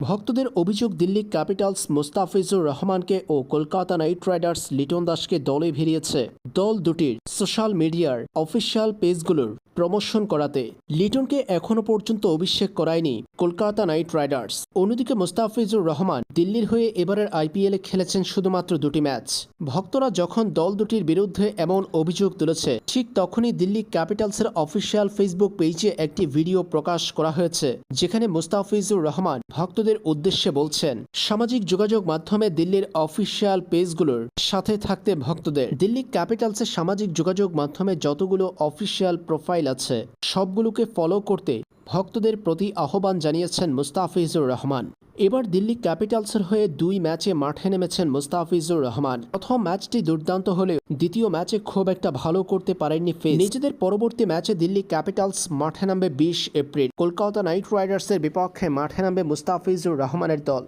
ভক্তদের অভিযোগ, দিল্লি ক্যাপিটালস মুস্তাফিজুর রহমানকে ও কলকাতা নাইট রাইডার্স লিটন দাসকে দলে ভিড়িয়েছে। দল দুটির সোশ্যাল মিডিয়ার অফিসিয়াল পেজগুলোর প্রমোশন করাতে। লিটনকে এখনও পর্যন্ত অভিষেক করায়নি কলকাতা নাইট রাইডার্স। অন্যদিকে মুস্তাফিজুর রহমান দিল্লির হয়ে এবারের আইপিএলে খেলেছেন শুধুমাত্র দুটি ম্যাচ। ভক্তরা যখন দল দুটির বিরুদ্ধে এমন অভিযোগ তুলেছে, ঠিক তখনই দিল্লি ক্যাপিটালসের অফিসিয়াল ফেসবুক পেজে একটি ভিডিও প্রকাশ করা হয়েছে, যেখানে মুস্তাফিজুর রহমান ভক্তদের উদ্দেশ্যে বলছেন, সামাজিক যোগাযোগ মাধ্যমে দিল্লির অফিসিয়াল পেজগুলোর সাথে থাকতে ভক্তদের। দিল্লি ক্যাপিটালসের সামাজিক যোগাযোগ মাধ্যমে যতগুলো অফিসিয়াল প্রোফাইল আছে। সবগুলোকে ফলো করতে ভক্তদের প্রতি আহ্বান জানিয়েছেন মুস্তাফিজুর রহমান। এবার দিল্লি ক্যাপিটালসের হয়ে দুই ম্যাচে মাঠে নেমেছেন মুস্তাফিজুর রহমান। প্রথম ম্যাচটি দুর্দান্ত হলেও দ্বিতীয় ম্যাচে খুব একটা ভালো করতে পারেননি ফেস নিজেদের পরবর্তী ম্যাচে দিল্লি ক্যাপিটালস মাঠে নামবে বিশ এপ্রিল। কলকাতা নাইট রাইডার্সের বিপক্ষে মাঠে নামবে মুস্তাফিজুর রহমানের দল।